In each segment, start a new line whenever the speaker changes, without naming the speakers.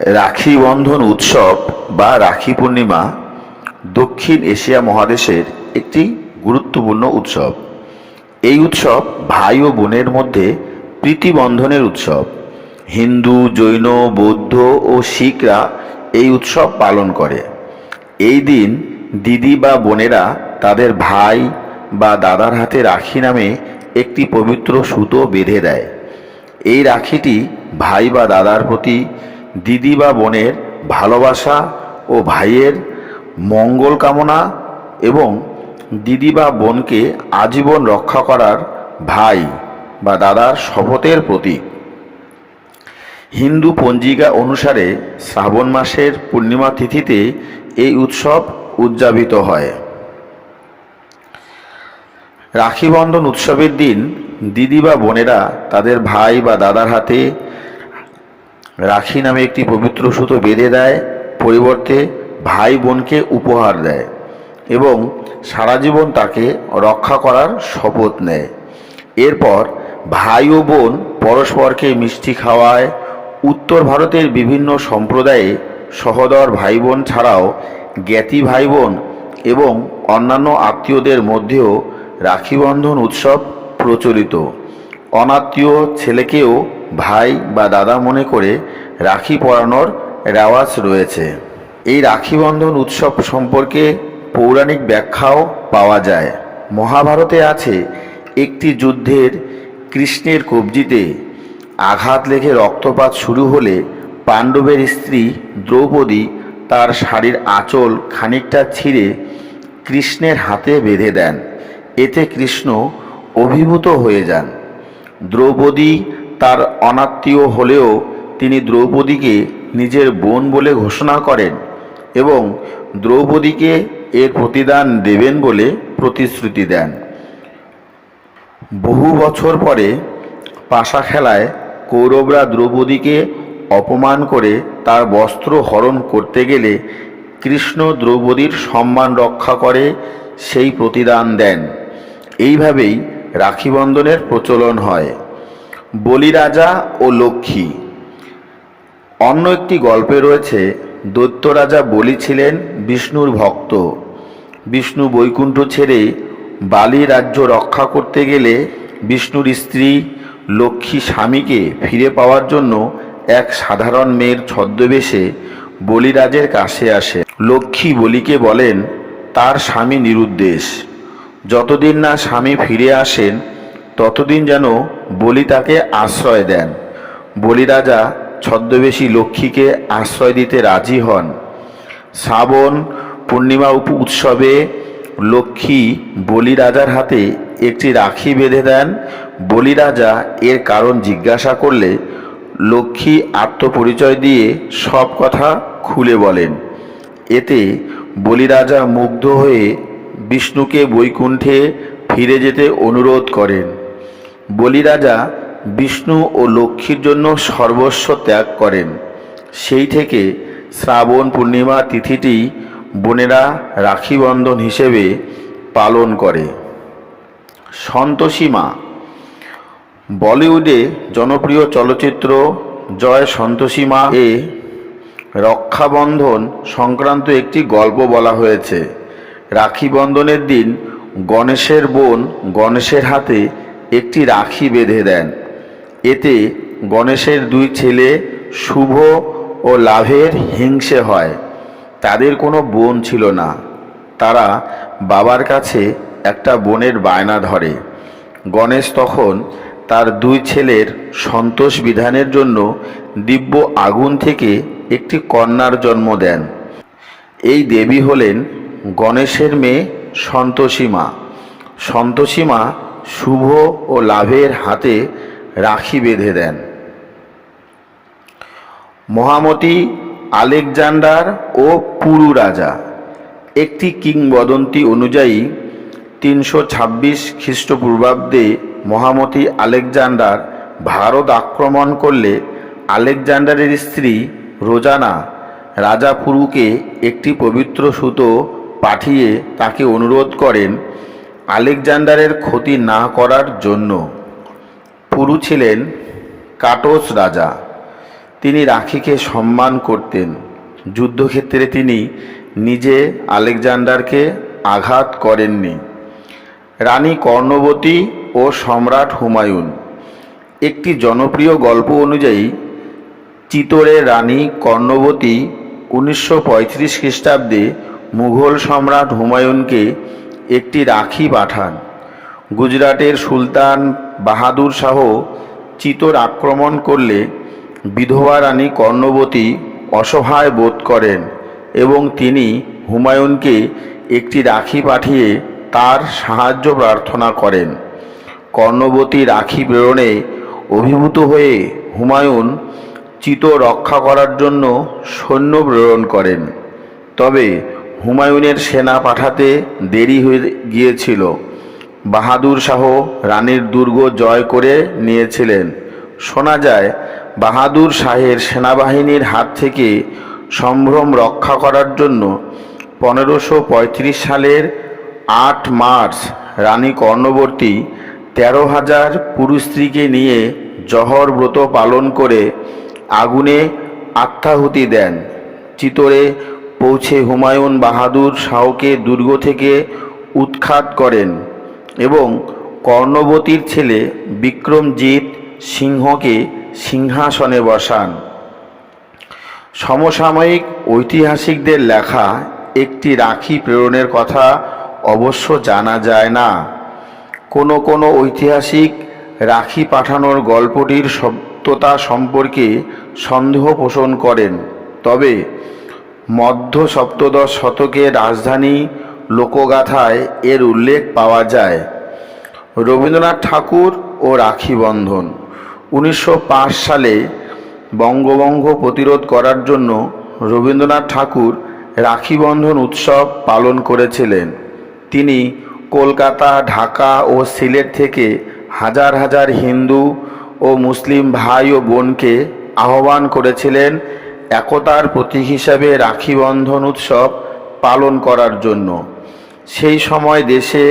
রাখি বন্ধন উৎসব বা রাখি পূর্ণিমা দক্ষিণ এশিয়া মহাদেশের একটি গুরুত্বপূর্ণ উৎসব। এই উৎসব ভাই ও বোনের মধ্যে প্রীতি বন্ধনের উৎসব। হিন্দু, জৈন, বৌদ্ধ ও শিখরা এই উৎসব পালন করে। এই দিন দিদি বা বোনেরা তাদের ভাই বা দাদার হাতে রাখি নামে একটি পবিত্র সুতো বেঁধে দেয়। এই রাখিটি ভাই বা দাদার প্রতি দিদি বা বোনের ভালোবাসা ও ভাইয়ের মঙ্গল কামনা এবং দিদি বা বোনকে আজীবন রক্ষা করার ভাই বা দাদার শপথের প্রতীক। হিন্দু পঞ্জিকা অনুসারে শ্রাবণ মাসের পূর্ণিমা তিথিতে এই উৎসব উদযাপিত হয়। রাখি বন্ধন উৎসবের দিন দিদি বা বোনেরা তাদের ভাই বা দাদার হাতে রাখি নামে একটি পবিত্র সুতো বেঁধে দেয়, পরিবর্তে ভাই বোনকে উপহার দেয় এবং সারা জীবন তাকে রক্ষা করার শপথ নেয়। এরপর ভাই ও বোন পরস্পরকে মিষ্টি খাওয়ায়। উত্তর ভারতের বিভিন্ন সম্প্রদায়ে সহদর ভাই বোন ছাড়াও জ্ঞাতি ভাই বোন এবং অন্যান্য আত্মীয়দের মধ্যেও রাখিবন্ধন উৎসব প্রচলিত। অনাত্মীয় ছেলেকেও ভাই বা দাদা মনে করে রাখি পরানোর রেওয়াজ রয়েছে। এই রাখি বন্ধন উৎসব সম্পর্কে পৌরাণিক ব্যাখ্যাও পাওয়া যায়। মহাভারতে আছে, একটি যুদ্ধের কৃষ্ণের কবজিতে আঘাত লেগে রক্তপাত শুরু হলে পাণ্ডবের স্ত্রী দ্রৌপদী তার শাড়ির আঁচল খানিকটা ছিঁড়ে কৃষ্ণের হাতে বেঁধে দেন। এতে কৃষ্ণ অভিভূত হয়ে যান। দ্রৌপদী তার অনাত্মীয় হলেও তিনি দ্রৌপদীকে নিজের বোন বলে ঘোষণা করেন এবং দ্রৌপদীকে এর প্রতিদান দেবেন বলে প্রতিশ্রুতি দেন। বহু বছর পরে পাশা খেলায় কৌরবরা দ্রৌপদীকে অপমান করে তার বস্ত্র হরণ করতে গেলে কৃষ্ণ দ্রৌপদীর সম্মান রক্ষা করে সেই প্রতিদান দেন। এইভাবেই রাখি বন্ধনের প্রচলন হয়। বলিরাজা ও লক্ষ্মী। অন্য একটি গল্পে রয়েছে দৈত্য রাজা বলি ছিলেন বিষ্ণুর ভক্ত। বিষ্ণু বৈকুণ্ঠ ছেড়ে বালি রাজ্য রক্ষা করতে গেলে বিষ্ণুর স্ত্রী, লক্ষ্মী স্বামীকে ফিরে পাওয়ার জন্য এক সাধারণ মেয়ের ছদ্মবেশে বলিরাজের কাছে আসে। লক্ষ্মী বলিকে বলেন, তার স্বামী নিরুদ্দেশ। যতদিন না স্বামী ফিরে আসেন, ততদিন যেন বলি তাকে আশ্রয় দেন। বলি রাজা ছদ্মবেশী লক্ষ্মীকে আশ্রয় দিতে রাজি হন। শ্রাবণ পূর্ণিমা উপ উৎসবে লক্ষ্মী বলি রাজার হাতে একটি রাখি বেঁধে দেন। বলি রাজা এর কারণ জিজ্ঞাসা করলে লক্ষ্মী আত্মপরিচয় দিয়ে সব কথা খুলে বলেন। এতে বলিরাজা মুগ্ধ হয়ে বিষ্ণুকে বৈকুণ্ঠে ফিরে যেতে অনুরোধ করেন। বলিরাজা বিষ্ণু ও লক্ষ্মীর জন্য সর্বস্ব ত্যাগ করেন। সেই থেকে শ্রাবণ পূর্ণিমা তিথিটি বোনেরা রাখি বন্ধন হিসেবে পালন করে। সন্তোষী মা, বলিউডে জনপ্রিয় চলচ্চিত্র জয় সন্তোষী মা এ রক্ষাবন্ধন সংক্রান্ত একটি গল্প বলা হয়েছে। রাখি বন্ধনের দিন গণেশের বোন গণেশের হাতে একটি রাখি বেঁধে দেন। এতে গণেশের দুই ছেলে শুভ ও লাভের হিংসে হয়। তাদের কোনো বোন ছিল না। তারা বাবার কাছে একটা বোনের বায়না ধরে। গণেশ তখন তার দুই ছেলের সন্তোষ বিধানের জন্য দিব্য আগুন থেকে একটি কন্যার জন্ম দেন। এই দেবী হলেন গণেশের মেয়ে সন্তোষী মা। সন্তোষী মা শুভ ও লাভের হাতে রাখি বেঁধে দেন। মহামতি আলেকজান্ডার ও পুরু রাজা, একটি কিংবদন্তি অনুযায়ী তিনশো ছাব্বিশ খ্রিস্টপূর্বাব্দে মহামতি আলেকজান্ডার ভারত আক্রমণ করলে আলেকজান্ডারের স্ত্রী রোজানা, রাজা পুরুকে একটি পবিত্র সুতো পাঠিয়ে তাকে অনুরোধ করেন আলেকজান্ডারের ক্ষতি না করার জন্য পুরু ছিলেন কাটোস রাজা। তিনি রাখিকে সম্মান করতেন। যুদ্ধক্ষেত্রে তিনি নিজে আলেকজান্ডারকে আঘাত করেননি। রানী কর্ণবতী ও সম্রাট হুমায়ুন। একটি জনপ্রিয় গল্প অনুযায়ী চিতোরের রানী কর্ণবতী উনিশশো পঁয়ত্রিশ খ্রিস্টাব্দে মুঘল সম্রাট হুমায়ুনকে একটি রাখি পাঠান। গুজরাটের সুলতান বাহাদুর শাহ চিতোর আক্রমণ করলে বিধবা রানী কর্ণবতী অসহায় বোধ করেন এবং তিনি হুমায়ুনকে একটি রাখি পাঠিয়ে তার সাহায্য প্রার্থনা করেন। কর্ণবতী রাখি প্রেরণে অভিভূত হয়ে হুমায়ুন চিত রক্ষা করার জন্য সৈন্য প্রেরণ করেন। তবে হুমায়ুনের সেনা পাঠাতে দেরি হয়ে গিয়েছিল। বাহাদুর শাহ রানীর দুর্গ জয় করে নিয়েছিলেন। শোনা যায়, বাহাদুর শাহের সেনাবাহিনীর হাত থেকে সম্ভ্রম রক্ষা করার জন্য পনেরোশো সালের আট মার্চ রানী কর্ণবর্তী তেরো হাজার পুরুষ স্ত্রীকে নিয়ে জহর ব্রত পালন করে আগুনে আত্মাহুতি দেন। চিতরে পৌঁছে হুমায়ুন বাহাদুর শাহকে দুর্গ থেকে উৎখাত করেন এবং কর্ণবতীর ছেলে বিক্রমজিৎ সিংহকে সিংহাসনে বসান। সমসাময়িক ঐতিহাসিকদের লেখা একটি রাখি প্রেরণের কথা অবশ্য জানা যায় না। কোনো কোনো ঐতিহাসিক রাখি পাঠানোর গল্পটির সত্যতা সম্পর্কে সন্দেহ পোষণ করেন, তবে মধ্য সপ্তদশ শতকের রাজধানী লোকগাথায় এর উল্লেখ পাওয়া যায়। রবীন্দ্রনাথ ঠাকুর ও রাখি বন্ধন। উনিশশো সালে বঙ্গভঙ্গ প্রতিরোধ করার জন্য রবীন্দ্রনাথ ঠাকুর রাখি বন্ধন উৎসব পালন করেছিলেন। তিনি কলকাতা, ঢাকা ও সিলেট থেকে হাজার হাজার হিন্দু ও মুসলিম ভাই ও বোনকে আহ্বান করেছিলেন একতার প্রতীক হিসাবে রাখি বন্ধন উৎসব পালন করার জন্য। সেই সময় দেশে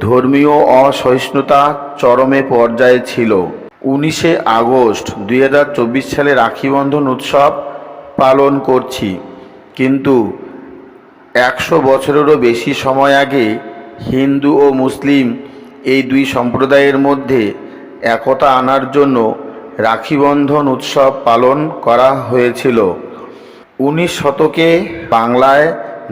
ধর্মীয় অসহিষ্ণুতা চরমে পর্যায়ে ছিল। উনিশে আগস্ট দুই হাজার চব্বিশ সালে রাখি বন্ধন উৎসব পালন করছি। কিন্তু একশো বছরেরও বেশি সময় আগে হিন্দু ও মুসলিম এই দুই সম্প্রদায়ের মধ্যে একতা আনার জন্য রাখিবন্ধন উৎসব পালন করা হয়েছিল। উনিশ শতকে বাংলায়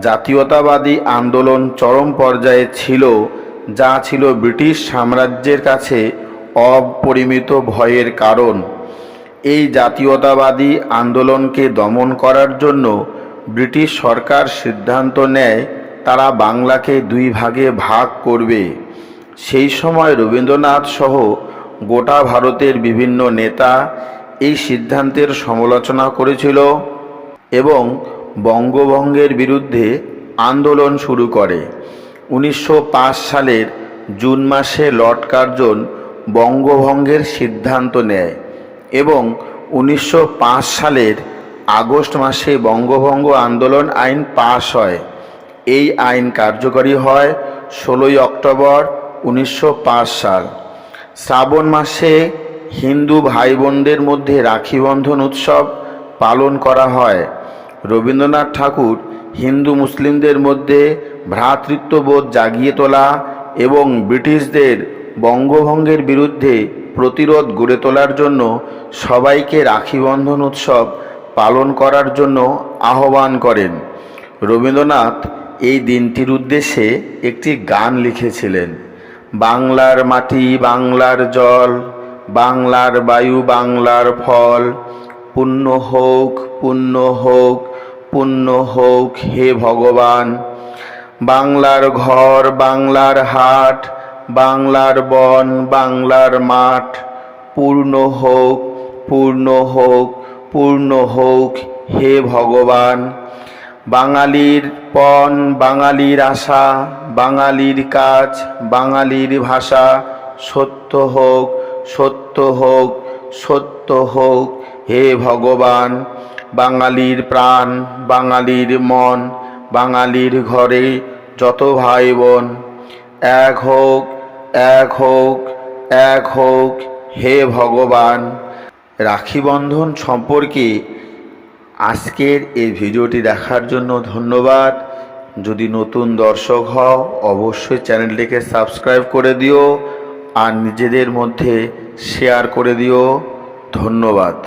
জাতীয়তাবাদী আন্দোলন চরম পর্যায়ে ছিল, যা ছিল ব্রিটিশ সাম্রাজ্যের কাছে অপরিমিত ভয়ের কারণ। এই জাতীয়তাবাদী আন্দোলনকে দমন করার জন্য ব্রিটিশ সরকার সিদ্ধান্ত নেয়, তারা বাংলাকে দুই ভাগে ভাগ করবে। সেই সময় রবীন্দ্রনাথ সহ গোটা ভারতের বিভিন্ন নেতা এই সিদ্ধান্তের সমালোচনা করেছিল এবং বঙ্গভঙ্গের বিরুদ্ধে আন্দোলন শুরু করে। উনিশশো পাঁচ সালের জুন মাসে লর্ড কার্জন বঙ্গভঙ্গের সিদ্ধান্ত নেয় এবং উনিশশো পাঁচ সালের আগস্ট মাসে বঙ্গভঙ্গ আন্দোলন আইন পাশ হয়। এই আইন কার্যকরী হয় ষোলোই অক্টোবর উনিশশো পাঁচ সাল। শ্রাবণ মাসে হিন্দু ভাই বোনদের মধ্যে রাখি বন্ধন উৎসব পালন করা হয়। রবীন্দ্রনাথ ঠাকুর হিন্দু মুসলিমদের মধ্যে ভ্রাতৃত্ববোধ জাগিয়ে তোলা এবং ব্রিটিশদের বঙ্গভঙ্গের বিরুদ্ধে প্রতিরোধ গড়ে তোলার জন্য সবাইকে রাখিবন্ধন উৎসব পালন করার জন্য আহ্বান করেন। রবীন্দ্রনাথ এই দিনটির উদ্দেশ্যে একটি গান লিখেছিলেন। বাংলার মাটি বাংলার জল, বাংলার বায়ু বাংলার ফল। পুণ্য হোক পুণ্য হোক পুণ্য হোক হে ভগবান। বাংলার ঘর, বাংলার হাট, বাংলার বন, বাংলার মাঠ। পূর্ণ হোক পূর্ণ হোক পূর্ণ হোক হে ভগবান। বাঙালির পণ, বাঙালির আশা, বাঙালির কাজ, বাঙালির ভাষা, সত্য হোক সত্য হোক সত্য হোক, হে ভগবান। বাঙালির প্রাণ, বাঙালির মন, বাঙালির ঘরে যত ভাই বোন এক হোক এক হোক এক হোক, হে ভগবান। রাখি বন্ধন সম্পর্কে আজকের এই ভিডিওটি দেখার জন্য ধন্যবাদ। যদি নতুন দর্শক হও, অবশ্যই চ্যানেলটিকে সাবস্ক্রাইব করে দিও আর নিজেদের মধ্যে শেয়ার করে দিও। ধন্যবাদ।